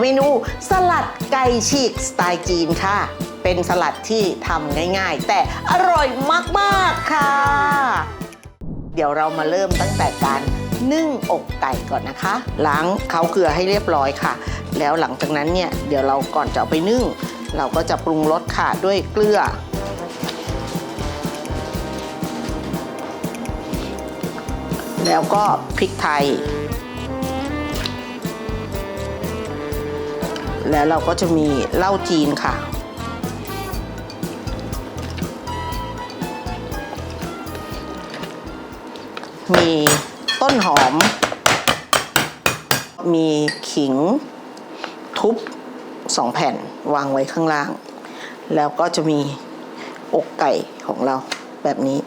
เมนู สลัดไก่ฉีกสไตล์จีนค่ะ เป็นสลัดที่ทำง่ายๆ แต่อร่อยมากๆค่ะ เดี๋ยวเรามาเริ่มตั้งแต่การนึ่งอกไก่ก่อนนะคะ ล้างเขาเกลือให้เรียบร้อยค่ะ แล้วหลังจากนั้นเนี่ยเดี๋ยวเราก่อนจะเอาไปนึ่ง เราก็จะปรุงรสค่ะด้วยเกลือ แล้วก็พริกไทย แล้วเราก็จะมีเหล้าจีนค่ะ มีต้นหอม มีขิง ทุบสองแผ่นวางไว้ข้างล่าง แล้วก็จะมีอกไก่ของเราแบบนี้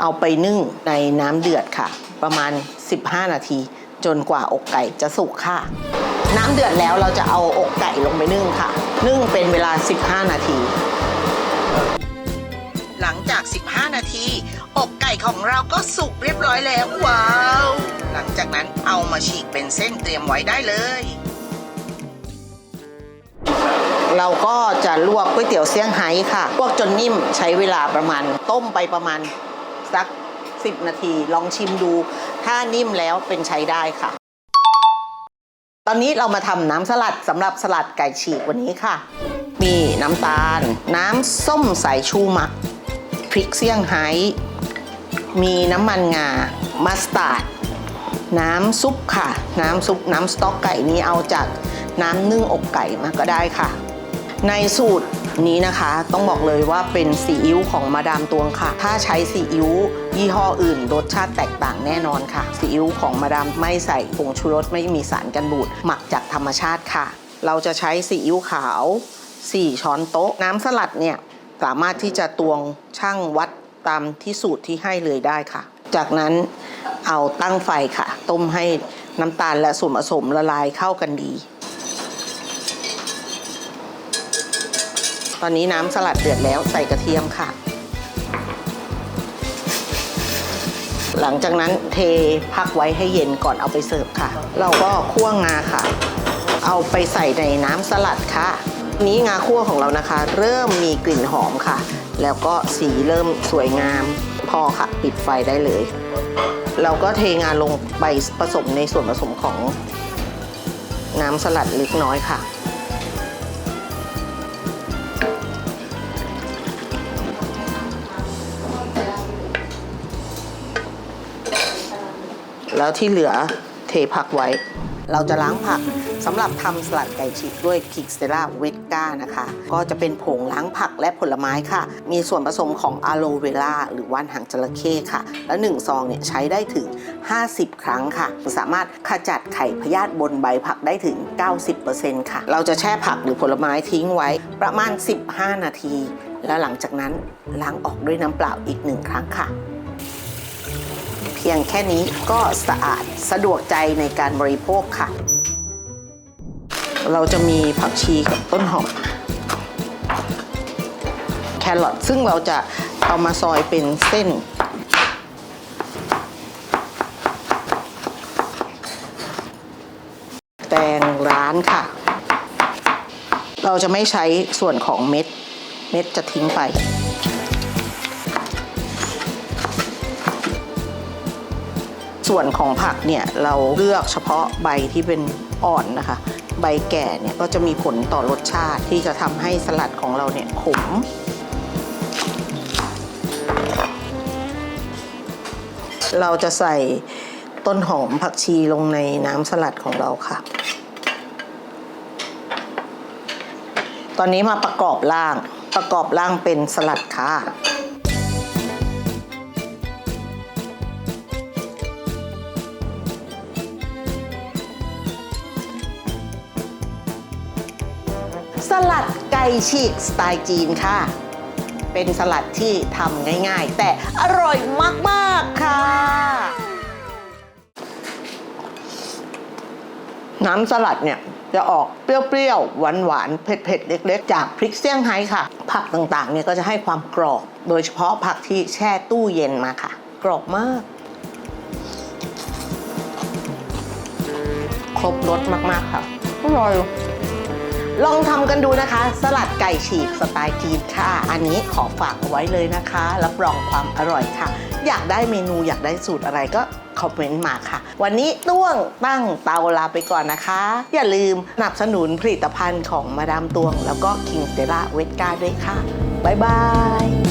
เอาไปนึ่งในน้ำเดือดค่ะ ประมาณ 15 นาที จนกว่าอกไก่จะสุกค่ะ น้ำเดือดแล้วเราจะเอาอกไก่ลงไปนึ่งค่ะ นึ่งเป็นเวลา 15 นาที หลังจาก 15 นาที อกไก่ของเราก็สุกเรียบร้อยแล้วว้าว หลังจากนั้นเอามาฉีกเป็นเส้นเตรียมไว้ได้เลย เราก็จะลวกก๋วยเตี๋ยวเซี่ยงไฮ้ค่ะ ลวกจนนิ่มใช้เวลาประมาณต้มไปประมาณสัก 10 นาที ลองชิมดู ถ้านิ่มแล้วเป็นใช้ได้ค่ะ ตอนนี้เรามาทำน้ำสลัดสำหรับสลัดไก่ฉีกวันนี้ค่ะ มีน้ำตาล น้ำส้มสายชูหมัก พริกเซี่ยงไฮ้มีน้ำมันงา มัสตาร์ด น้ำซุปค่ะ น้ำซุปน้ำสต๊อกไก่นี้เอาจากน้ำนึ่งอกไก่มาก็ได้ค่ะ ในสูตร นี้นะคะ ต้องบอกเลยว่าเป็นซีอิ๊วของมาดามตวงค่ะ ถ้าใช้ซีอิ๊วยี่ห้ออื่น รสชาติแตกต่างแน่นอนค่ะซีอิ๊วของมาดามไม่ใส่ผงชูรสไม่มีสารกันบูดหมักจากธรรมชาติค่ะ เราจะใช้ซีอิ๊วขาว 4 ช้อนโต๊ะ น้ำสลัดเนี่ยสามารถที่จะตวงช่างวัดตามที่สูตรที่ให้เลยได้ค่ะ จากนั้นเอาตั้งไฟค่ะ ต้มให้น้ำตาลและส่วนผสมละลายเข้ากันดี ตอนนี้น้ำสลัดเดือดแล้วใส่กระเทียมค่ะ หลังจากนั้นเทพักไว้ให้เย็นก่อนเอาไปเสิร์ฟค่ะ เราก็คั่วงาค่ะ เอาไปใส่ในน้ำสลัดค่ะ นี้งาคั่วของเรานะคะ เริ่มมีกลิ่นหอมค่ะ แล้วก็สีเริ่มสวยงาม พอค่ะ ปิดไฟได้เลย เราก็เทงาลงไปผสมในส่วนผสมของน้ำสลัดเล็กน้อยค่ะ แล้วที่เหลือเทผักไว้ เราจะล้างผักสำหรับทำสลัดไก่ฉีกด้วยคิกสเตล่าเวตก้านะคะ ก็จะเป็นผงล้างผักและผลไม้ค่ะ มีส่วนผสมของอะโลเวล่าหรือว่านหางจระเข้ค่ะ และ1ซองเนี่ยใช้ได้ถึง 50 ครั้งค่ะ สามารถขจัดไข่พยาธิบนใบผักได้ถึง 90%ค่ะ เราจะแช่ผักหรือผลไม้ทิ้งไว้ประมาณ 15 นาที แล้วหลังจากนั้นล้างออกด้วยน้ำเปล่าอีกหนึ่งครั้งค่ะ เพียงแค่นี้ก็สะอาดสะดวกใจในการบริโภคค่ะ เราจะมีผักชีกับต้นหอมแครอทซึ่งเราจะเอามาซอยเป็นเส้น แตงร้านค่ะ เราจะไม่ใช้ส่วนของเม็ด เม็ดจะทิ้งไป ส่วนของผักเนี่ยเราเลือกเฉพาะใบที่เป็นอ่อนนะคะ ใบแก่เนี่ยก็จะมีผลต่อรสชาติที่จะทำให้สลัดของเราเนี่ยขมเราจะใส่ต้นหอมผักชีลงในน้ำสลัดของเราค่ะ ตอนนี้มาประกอบร่าง ประกอบร่างเป็นสลัดค่ะ ลัดไก่ฉีกสไตล์จีนค่ะ เป็นสลัดที่ทำง่ายๆ แต่อร่อยมากๆค่ะ น้ำสลัดเนี่ยจะออกเปรี้ยวๆ หวานๆ เผ็ดๆ เล็กๆ จากพริกเซี่ยงไฮ้ค่ะ ผักต่างๆ เนี่ยก็จะให้ความกรอบ โดยเฉพาะผักที่แช่ตู้เย็นมาค่ะ กรอบมาก ครบรสมากๆ ค่ะออร่อย ลองทำกันดูนะคะ สลัดไก่ฉีกสไตล์จีนค่ะ อันนี้ขอฝากเอาไว้เลยนะคะ รับรองความอร่อยค่ะ อยากได้เมนูอยากได้สูตรอะไรก็คอมเมนต์มาค่ะ วันนี้ต้วงตั้งเตาลาไปก่อนนะคะ อย่าลืมสนับสนุนผลิตภัณฑ์ของมาดามตวง แล้วก็คิงเตราเวสกาด้วยค่ะ บ๊ายบาย